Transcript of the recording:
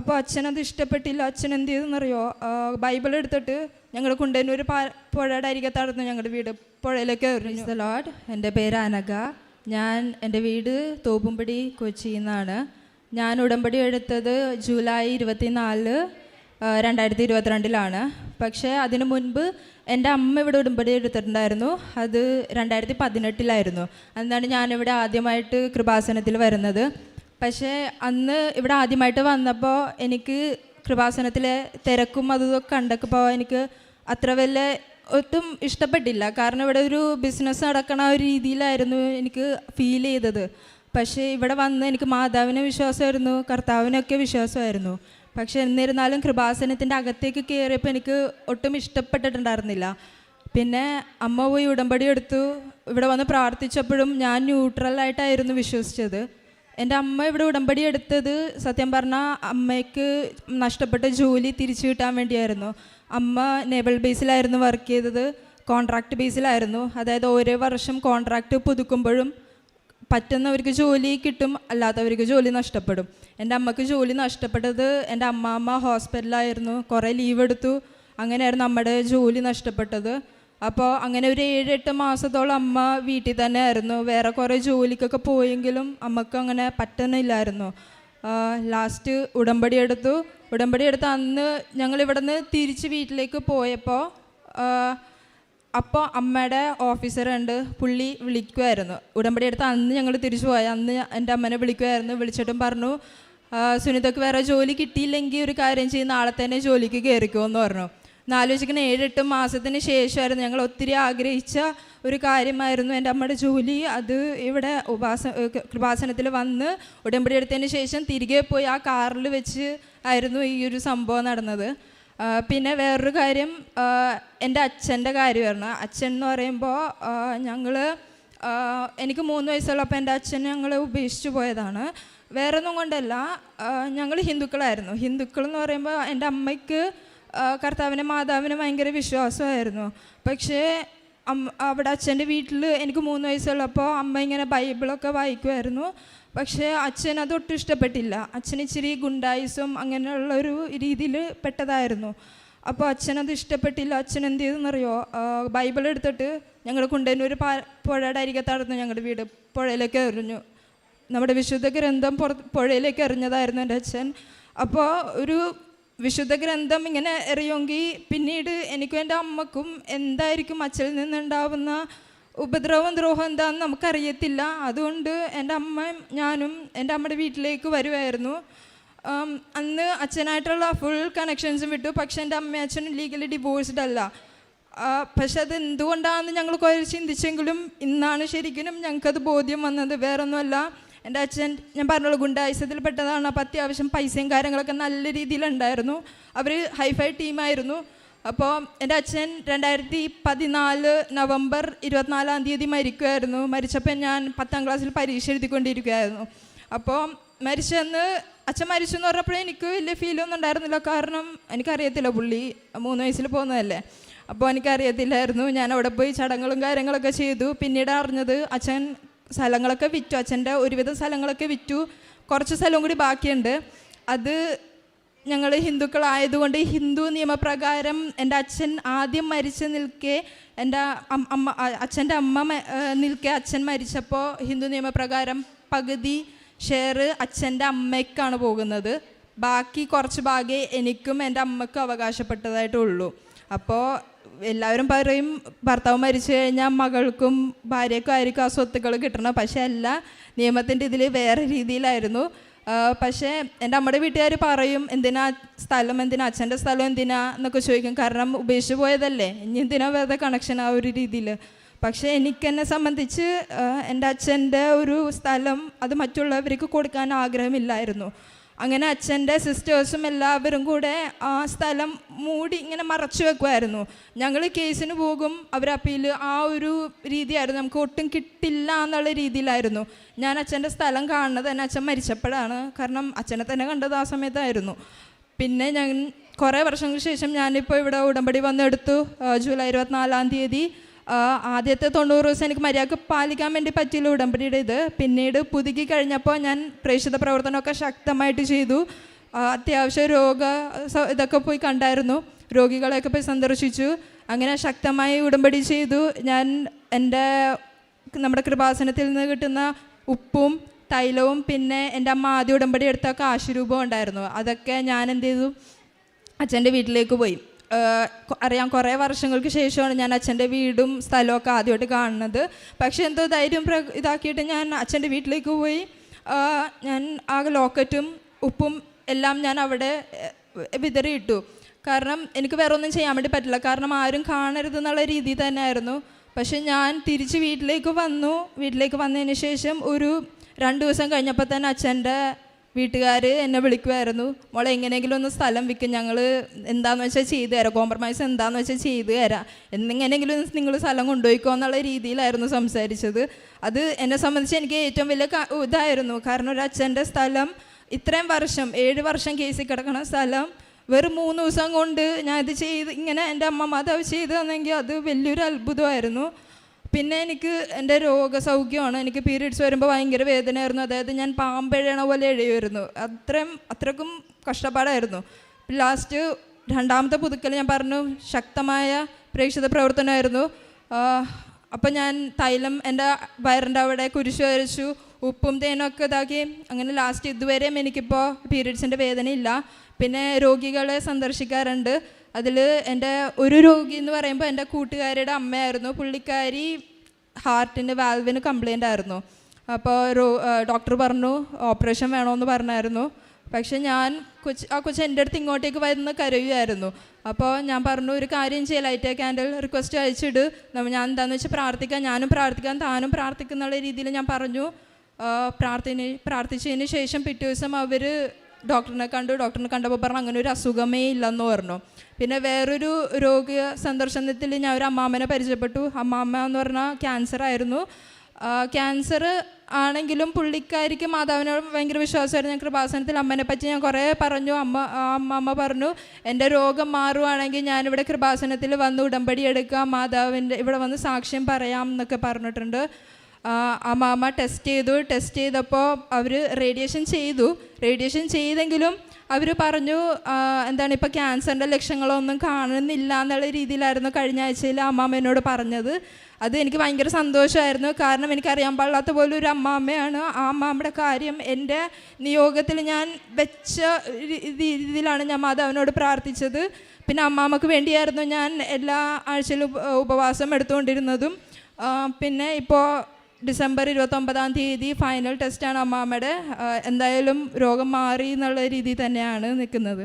അപ്പോൾ അച്ഛനത് ഇഷ്ടപ്പെട്ടില്ല. അച്ഛൻ എന്ത് ചെയ്തെന്നറിയോ? ബൈബിൾ എടുത്തിട്ട് ഞങ്ങൾ കൊണ്ടുവരുന്ന ഒരു പാ- പുഴയുടെ അരികത്തായിരുന്നു ഞങ്ങളുടെ വീട്. പുഴയിലേക്ക് ലോഡ് എന്റെ പേര് അനഘ. ഞാൻ എന്റെ വീട് തോപ്പുംപടി കൊച്ചിയിൽ നിന്നാണ് ഞാൻ ഉടമ്പടി എടുത്തത് ജൂലൈ ഇരുപത്തിനാല് രണ്ടായിരത്തി ഇരുപത്തിരണ്ടിലാണ് പക്ഷേ അതിനു മുൻപ് എന്റെ അമ്മ ഇവിടെ ഉടമ്പടി എടുത്തിട്ടുണ്ടായിരുന്നു. അത് രണ്ടായിരത്തി പതിനെട്ടിലായിരുന്നു അന്നാണ് ഞാനിവിടെ ആദ്യമായിട്ട് കൃപാസനത്തിൽ വരുന്നത്. പക്ഷേ അന്ന് ഇവിടെ ആദ്യമായിട്ട് വന്നപ്പോൾ എനിക്ക് കൃപാസനത്തിലെ തിരക്കും അതും കണ്ടപ്പോൾ എനിക്ക് അത്ര വലിയ ഒട്ടും ഇഷ്ടപ്പെട്ടില്ല. കാരണം ഇവിടെ ഒരു ബിസിനസ് നടക്കണ ഒരു രീതിയിലായിരുന്നു എനിക്ക് ഫീൽ ചെയ്തത്. പക്ഷേ ഇവിടെ വന്ന് എനിക്ക് മാതാവിനെ വിശ്വാസമായിരുന്നു കർത്താവിനൊക്കെ വിശ്വാസമായിരുന്നു. പക്ഷേ എന്നിരുന്നാലും കൃപാസനത്തിന്റെ അകത്തേക്ക് കയറിയപ്പോൾ എനിക്ക് ഒട്ടും ഇഷ്ടപ്പെട്ടിട്ടുണ്ടായിരുന്നില്ല. പിന്നെ അമ്മ പോയി ഉടമ്പടി എടുത്തു. ഇവിടെ വന്ന് പ്രാർത്ഥിച്ചപ്പോഴും ഞാൻ ന്യൂട്രലായിട്ടായിരുന്നു വിശ്വസിച്ചത്. എന്റെ അമ്മ ഇവിടെ ഉടമ്പടി എടുത്തത് സത്യം പറഞ്ഞാൽ അമ്മയ്ക്ക് നഷ്ടപ്പെട്ട ജോലി തിരിച്ചു കിട്ടാൻ വേണ്ടിയായിരുന്നു. അമ്മ നേവൽ ബേസിലായിരുന്നു വർക്ക് ചെയ്തത്. കോൺട്രാക്ട് ബേസിലായിരുന്നു അതായത് ഓരോ വർഷം കോൺട്രാക്ട് പുതുക്കുമ്പോഴും പറ്റുന്നവർക്ക് ജോലി കിട്ടും അല്ലാത്തവർക്ക് ജോലി നഷ്ടപ്പെടും. എന്റെ അമ്മയ്ക്ക് ജോലി നഷ്ടപ്പെട്ടത് എന്റെ അമ്മാമ്മ ഹോസ്പിറ്റലായിരുന്നു കുറേ ലീവ് എടുത്തു. അങ്ങനെയായിരുന്നു നമ്മുടെ ജോലി നഷ്ടപ്പെട്ടത്. അപ്പോൾ അങ്ങനെ ഒരു ഏഴെട്ട് മാസത്തോളം അമ്മ വീട്ടിൽ തന്നെ ആയിരുന്നു. വേറെ കുറേ ജോലിക്കൊക്കെ പോയെങ്കിലും അമ്മയ്ക്ക് അങ്ങനെ പറ്റുന്നില്ലായിരുന്നു ലാസ്റ്റ് ഉടമ്പടി എടുത്തു. ഉടമ്പടി എടുത്ത് അന്ന് ഞങ്ങൾ ഇവിടുന്ന് തിരിച്ച് വീട്ടിലേക്ക് പോയപ്പോൾ അപ്പോൾ അമ്മയുടെ ഓഫീസർ ഉണ്ട് പുള്ളി വിളിക്കുമായിരുന്നു ഉടമ്പടി എടുത്ത് അന്ന് ഞങ്ങൾ തിരിച്ചു പോയ. അന്ന് എന്റെ അമ്മനെ വിളിക്കുമായിരുന്നു വിളിച്ചിട്ടും പറഞ്ഞു സുനിതക്ക് വേറെ ജോലി കിട്ടിയില്ലെങ്കിൽ ഒരു കാര്യം ചെയ്യും നാളെ തന്നെ ജോലിക്ക് കയറിക്കുമെന്ന് പറഞ്ഞു. എന്നാലോചിക്കുന്ന ഏഴെട്ട് മാസത്തിന് ശേഷമായിരുന്നു ഞങ്ങൾ ഒത്തിരി ആഗ്രഹിച്ച ഒരു കാര്യമായിരുന്നു എന്റെ അമ്മയുടെ ജോലി. അത് ഇവിടെ ഉപാസ കൃപാസനത്തിൽ വന്ന് ഉടമ്പടി എടുത്തതിന് ശേഷം തിരികെ പോയി ആ കാറിൽ വെച്ച് ആയിരുന്നു ഈ ഒരു സംഭവം നടന്നത്. പിന്നെ വേറൊരു കാര്യം എന്റെ അച്ഛന്റെ കാര്യമായിരുന്നു. അച്ഛൻ എന്ന് പറയുമ്പോൾ ഞങ്ങൾ എനിക്ക് മൂന്ന് വയസ്സുള്ളപ്പോൾ എന്റെ അച്ഛൻ ഞങ്ങളെ ഉപേക്ഷിച്ചു പോയതാണ്. വേറെ ഒന്നും കൊണ്ടല്ല ഞങ്ങൾ ഹിന്ദുക്കളായിരുന്നു. ഹിന്ദുക്കൾ എന്ന് പറയുമ്പോൾ എന്റെ അമ്മയ്ക്ക് കർത്താവിനെ മാതാവിനെ ഭയങ്കര വിശ്വാസമായിരുന്നു. പക്ഷേ അമ്മ അവിടെ അച്ഛന്റെ വീട്ടിൽ എനിക്ക് മൂന്ന് വയസ്സുള്ളപ്പോൾ അമ്മ ഇങ്ങനെ ബൈബിളൊക്കെ വായിക്കുമായിരുന്നു പക്ഷേ അച്ഛൻ അതൊട്ടും ഇഷ്ടപ്പെട്ടില്ല. അച്ഛൻ ഇച്ചിരി ഗുണ്ടായിസും അങ്ങനെയുള്ളൊരു രീതിയിൽ പെട്ടതായിരുന്നു. അപ്പോൾ അച്ഛനത് ഇഷ്ടപ്പെട്ടില്ല. അച്ഛൻ എന്ത് ചെയ്തെന്നറിയോ? ബൈബിൾ എടുത്തിട്ട് ഞങ്ങൾ കൊണ്ടുതന്നെ ഒരു പാ പുഴയുടെ അരികത്തായിരുന്നു ഞങ്ങളുടെ വീട് പുഴയിലേക്ക് എറിഞ്ഞു. നമ്മുടെ വിശുദ്ധ ഗ്രന്ഥം പുറത്ത് പുഴയിലേക്ക് എറിഞ്ഞതായിരുന്നു എന്റെ അച്ഛൻ. അപ്പോൾ ഒരു വിശുദ്ധ ഗ്രന്ഥം ഇങ്ങനെ എറിയുമെങ്കിൽ പിന്നീട് എനിക്കും എന്റെ അമ്മക്കും എന്തായിരിക്കും അച്ഛൽ നിന്നുണ്ടാവുന്ന ഉപദ്രവം ദ്രോഹം എന്താണെന്ന് നമുക്കറിയത്തില്ല. അതുകൊണ്ട് എന്റെ അമ്മയും ഞാനും എന്റെ അമ്മയുടെ വീട്ടിലേക്ക് വരുമായിരുന്നു അന്ന് അച്ഛനായിട്ടുള്ള ഫുൾ കണക്ഷൻസും വിട്ടു. പക്ഷേ എന്റെ അമ്മയും അച്ഛനും ലീഗലി ഡിവോഴ്സ്ഡ് അല്ല. പക്ഷെ അത് എന്തുകൊണ്ടാണെന്ന് ഞങ്ങൾ കുറേ ചിന്തിച്ചെങ്കിലും ഇന്നാണ് ശരിക്കും ഞങ്ങൾക്കത് ബോധ്യം വന്നത്. വേറൊന്നുമല്ല. എന്റെ അച്ഛൻ ഞാൻ പറഞ്ഞുള്ള ഗുണ്ടായുസത്തിൽ പെട്ടതാണ്. അപ്പോൾ അത്യാവശ്യം പൈസയും കാര്യങ്ങളൊക്കെ നല്ല രീതിയിലുണ്ടായിരുന്നു അവർ ഹൈഫൈ ടീമായിരുന്നു അപ്പോൾ എന്റെ അച്ഛൻ രണ്ടായിരത്തി പതിനാല് നവംബർ ഇരുപത്തിനാലാം തീയതി മരിക്കുമായിരുന്നു മരിച്ചപ്പോൾ ഞാൻ പത്താം ക്ലാസ്സിൽ പരീക്ഷ എഴുതിക്കൊണ്ടിരിക്കുകയായിരുന്നു അപ്പോൾ മരിച്ചെന്ന് അച്ഛൻ മരിച്ചു എന്ന് പറഞ്ഞപ്പോൾ എനിക്ക് വലിയ ഫീലൊന്നും ഉണ്ടായിരുന്നില്ല. കാരണം എനിക്കറിയത്തില്ല പുള്ളി മൂന്ന് വയസ്സിൽ പോകുന്നതല്ലേ. അപ്പോൾ എനിക്കറിയത്തില്ലായിരുന്നു. ഞാൻ അവിടെ പോയി ചടങ്ങുകളും കാര്യങ്ങളൊക്കെ ചെയ്തു. പിന്നീട് അറിഞ്ഞത് അച്ഛൻ സ്ഥലങ്ങളൊക്കെ വിറ്റു. അച്ഛന്റെ ഒരുവിധം സ്ഥലങ്ങളൊക്കെ വിറ്റു. കുറച്ച് സ്ഥലവും കൂടി ബാക്കിയുണ്ട്. അത് ഞങ്ങൾ ഹിന്ദുക്കളായതുകൊണ്ട് ഹിന്ദു നിയമപ്രകാരം എന്റെ അച്ഛൻ ആദ്യം മരിച്ച് നിൽക്കെ എന്റെ അമ്മ അച്ഛന്റെ അമ്മ നിൽക്കേ അച്ഛൻ മരിച്ചപ്പോൾ ഹിന്ദു നിയമപ്രകാരം പകുതി ഷെയർ അച്ഛന്റെ അമ്മയ്ക്കാണ് പോകുന്നത്. ബാക്കി കുറച്ച് ഭാഗേ എനിക്കും എന്റെ അമ്മയ്ക്കും അവകാശപ്പെട്ടതായിട്ടുള്ളൂ. അപ്പോൾ എല്ലാവരും പറയും ഭർത്താവ് മരിച്ചു കഴിഞ്ഞാൽ മകൾക്കും ഭാര്യക്കും ആയിരിക്കും ആ സ്വത്തുക്കൾ കിട്ടണം. പക്ഷേ അല്ല നിയമത്തിന്റെ ഇതിൽ വേറെ രീതിയിലായിരുന്നു. പക്ഷേ എന്റെ അമ്മയുടെ വീട്ടുകാർ പറയും എന്തിനാ സ്ഥലം എന്തിനാ? അച്ഛന്റെ സ്ഥലം എന്തിനാ? എന്നൊക്കെ ചോദിക്കും. കാരണം ഉപേക്ഷിച്ച് പോയതല്ലേ. ഇനി എന്തിനാ വേറെ കണക്ഷൻ ആ ഒരു രീതിയിൽ പക്ഷേ എനിക്കെന്നെ സംബന്ധിച്ച് എന്റെ അച്ഛന്റെ ഒരു സ്ഥലം അത് മറ്റുള്ളവർക്ക് കൊടുക്കാൻ ആഗ്രഹമില്ലായിരുന്നു. അങ്ങനെ അച്ഛന്റെ സിസ്റ്റേഴ്സും എല്ലാവരും കൂടെ ആ സ്ഥലം മൂടി ഇങ്ങനെ മറച്ചു വെക്കുമായിരുന്നു ഞങ്ങൾ കേസിന് പോകും അവർ അപ്പീൽ ആ ഒരു രീതിയായിരുന്നു. നമുക്ക് ഒട്ടും കിട്ടില്ല എന്നുള്ള രീതിയിലായിരുന്നു. ഞാൻ അച്ഛന്റെ സ്ഥലം കാണുന്നത് തന്നെ അച്ഛൻ മരിച്ചപ്പോഴാണ്. കാരണം അച്ഛനെ തന്നെ കണ്ടത് ആ സമയത്തായിരുന്നു. പിന്നെ ഞാൻ കുറേ വർഷങ്ങൾക്ക് ശേഷം ഞാനിപ്പോൾ ഇവിടെ ഉടമ്പടി വന്നെടുത്തു. ജൂലൈ ഇരുപത്തിനാലാം തീയതി. ആദ്യത്തെ തൊണ്ണൂറ് ദിവസം എനിക്ക് മര്യാദയ്ക്ക് പാലിക്കാൻ വേണ്ടി പറ്റിയില്ല ഉടമ്പടിയുടെ ഇത്. പിന്നീട് പുതുക്കി കഴിഞ്ഞപ്പോൾ ഞാൻ പ്രേക്ഷിത പ്രവർത്തനമൊക്കെ ശക്തമായിട്ട് ചെയ്തു. അത്യാവശ്യം രോഗ ഇതൊക്കെ പോയി കണ്ടായിരുന്നു. രോഗികളെയൊക്കെ പോയി സന്ദർശിച്ചു. അങ്ങനെ ശക്തമായി ഉടമ്പടി ചെയ്തു. ഞാൻ എന്റെ നമ്മുടെ കൃപാസനത്തിൽ നിന്ന് കിട്ടുന്ന ഉപ്പും തൈലവും പിന്നെ എന്റെ അമ്മ ആദ്യ ഉടമ്പടി എടുത്ത കാശുരൂപം ഉണ്ടായിരുന്നു. അതൊക്കെ ഞാൻ എന്ത് ചെയ്തു? അച്ഛന്റെ വീട്ടിലേക്ക് പോയി. അറിയാം കുറേ വർഷങ്ങൾക്ക് ശേഷമാണ് ഞാൻ അച്ഛന്റെ വീടും സ്ഥലമൊക്കെ ആദ്യമായിട്ട് കാണുന്നത്. പക്ഷേ എന്തോ ധൈര്യം പ്ര ഇതാക്കിയിട്ട് ഞാൻ അച്ഛന്റെ വീട്ടിലേക്ക് പോയി. ഞാൻ ആ ലോക്കറ്റും ഉപ്പും എല്ലാം ഞാൻ അവിടെ വിതറിയിട്ടു. കാരണം എനിക്ക് വേറെ ഒന്നും ചെയ്യാൻ വേണ്ടി പറ്റില്ല. കാരണം ആരും കാണരുത് എന്നുള്ള രീതി തന്നെയായിരുന്നു. പക്ഷെ ഞാൻ തിരിച്ച് വീട്ടിലേക്ക് വന്നു. വീട്ടിലേക്ക് വന്നതിന് ശേഷം ഒരു രണ്ട് ദിവസം കഴിഞ്ഞപ്പോൾ തന്നെ അച്ഛന്റെ വീട്ടുകാർ എന്നെ വിളിക്കുമായിരുന്നു മോളെ എങ്ങനെയെങ്കിലും ഒന്ന് സ്ഥലം വിൽക്കും ഞങ്ങൾ എന്താണെന്ന് വെച്ചാൽ ചെയ്തു തരാം. കോംപ്രമൈസ് എന്താണെന്ന് വെച്ചാൽ ചെയ്തു തരാം. എന്നെങ്ങനെയെങ്കിലും നിങ്ങൾ സ്ഥലം കൊണ്ടുപോയിക്കോ എന്നുള്ള രീതിയിലായിരുന്നു സംസാരിച്ചത്. അത് എന്നെ സംബന്ധിച്ച് എനിക്ക് ഏറ്റവും വലിയ ഇതായിരുന്നു. കാരണം ഒരു അച്ഛന്റെ സ്ഥലം ഇത്രയും വർഷം ഏഴ് വർഷം കേസിൽ കിടക്കണ സ്ഥലം വെറും മൂന്ന് ദിവസം കൊണ്ട് ഞാൻ ഇത് ചെയ്ത് ഇങ്ങനെ എന്റെ അമ്മ മാതാവ് ചെയ്തു തന്നെങ്കിൽ അത് വലിയൊരു അത്ഭുതമായിരുന്നു. പിന്നെ എനിക്ക് എന്റെ രോഗസൗഖ്യമാണ്. എനിക്ക് പീരീഡ്സ് വരുമ്പോൾ ഭയങ്കര വേദനയായിരുന്നു. അതായത് ഞാൻ പാമ്പെഴണ പോലെ എഴുതുമായിരുന്നു അത്രയും അത്രക്കും കഷ്ടപ്പാടായിരുന്നു. ലാസ്റ്റ് രണ്ടാമത്തെ പുതുക്കൽ ഞാൻ പറഞ്ഞു ശക്തമായ പ്രേക്ഷിത പ്രവർത്തനമായിരുന്നു. അപ്പം ഞാൻ തൈലം എന്റെ വയറിന്റെ അവിടെ കുരിശ് വരച്ചു ഉപ്പും തേനും ഒക്കെ ഇതാക്കി. അങ്ങനെ ലാസ്റ്റ് ഇതുവരെയും എനിക്കിപ്പോൾ പീരീഡ്സിന്റെ വേദനയില്ല. പിന്നെ രോഗികളെ സന്ദർശിക്കാറുണ്ട്. അതിൽ എന്റെ ഒരു രോഗി എന്ന് പറയുമ്പോൾ എന്റെ കൂട്ടുകാരിയുടെ അമ്മയായിരുന്നു. പുള്ളിക്കാരി ഹാർട്ടിന് വാൽവിന് കംപ്ലൈന്റ് ആയിരുന്നു. അപ്പോൾ രോ ഡോക്ടർ പറഞ്ഞു ഓപ്പറേഷൻ വേണമെന്ന് പറഞ്ഞായിരുന്നു. പക്ഷെ ഞാൻ കൊച്ച് ആ കൊച്ചു എന്റെ അടുത്ത് ഇങ്ങോട്ടേക്ക് വരുന്ന കരയുമായിരുന്നു അപ്പോൾ ഞാൻ പറഞ്ഞു ഒരു കാര്യം ചെയ്യാം ലൈറ്റ് ക്യാൻഡിൽ റിക്വസ്റ്റ് അയച്ചിട്. ഞാൻ എന്താണെന്ന് വെച്ചാൽ പ്രാർത്ഥിക്കാം ഞാനും പ്രാർത്ഥിക്കാം താനും പ്രാർത്ഥിക്കുന്നുള്ള രീതിയിൽ ഞാൻ പറഞ്ഞു. പ്രാർത്ഥന പ്രാർത്ഥിച്ചതിന് ശേഷം പിറ്റേ ദിവസം അവർ ഡോക്ടറിനെ കണ്ടു. ഡോക്ടറിനെ കണ്ടപ്പോൾ പറഞ്ഞു അങ്ങനെ ഒരു അസുഖമേ ഇല്ലെന്ന് പറഞ്ഞു. പിന്നെ വേറൊരു രോഗ സന്ദർശനത്തിൽ ഞാൻ ഒരു അമ്മാമ്മനെ പരിചയപ്പെട്ടു. അമ്മാമ്മ എന്ന് പറഞ്ഞാൽ ക്യാൻസർ ആയിരുന്നു. ക്യാൻസർ ആണെങ്കിലും പുള്ളിക്കാരിക്ക് മാതാവിനോട് ഭയങ്കര വിശ്വാസമായിരുന്നു. ഞാൻ കൃപാസനത്തിൽ അമ്മനെ പറ്റി ഞാൻ കുറേ പറഞ്ഞു. അമ്മ അമ്മമ്മ പറഞ്ഞു എന്റെ രോഗം മാറുവാണെങ്കിൽ ഞാനിവിടെ കൃപാസനത്തിൽ വന്ന് ഉടമ്പടി എടുക്കാം. മാതാവിന്റെ ഇവിടെ വന്ന് സാക്ഷ്യം പറയാം എന്നൊക്കെ പറഞ്ഞിട്ടുണ്ട്. ആ, മാമ ടെസ്റ്റ് ചെയ്തു. ടെസ്റ്റ് ചെയ്തപ്പോൾ അവർ റേഡിയേഷൻ ചെയ്തു. റേഡിയേഷൻ ചെയ്തെങ്കിലും അവർ പറഞ്ഞു എന്താണ് ഇപ്പോൾ ക്യാൻസറിന്റെ ലക്ഷണങ്ങളൊന്നും കാണുന്നില്ല എന്നുള്ള രീതിയിലായിരുന്നു കഴിഞ്ഞ ആഴ്ചയിൽ അമ്മാമ്മ എന്നോട് പറഞ്ഞത്. അത് എനിക്ക് ഭയങ്കര സന്തോഷമായിരുന്നു. കാരണം എനിക്കറിയാൻ പാടില്ലാത്ത പോലെ ഒരു അമ്മാമ്മയാണ് ആ അമ്മാമ്മയുടെ കാര്യം എന്റെ നിയോഗത്തിൽ ഞാൻ വെച്ച രീതിയിലാണ് ഞാൻ മാതാവിനോട് പ്രാർത്ഥിച്ചത്. പിന്നെ അമ്മാമ്മക്ക് വേണ്ടിയായിരുന്നു ഞാൻ എല്ലാ ആഴ്ചയിലും ഉപവാസം എടുത്തുകൊണ്ടിരുന്നതും. പിന്നെ ഇപ്പോൾ ഡിസംബർ ഇരുപത്തൊമ്പതാം തീയതി ഫൈനൽ ടെസ്റ്റാണ് അമ്മാമ്മയുടെ എന്തായാലും രോഗം മാറി എന്നുള്ള രീതിയിൽ തന്നെയാണ് നിൽക്കുന്നത്.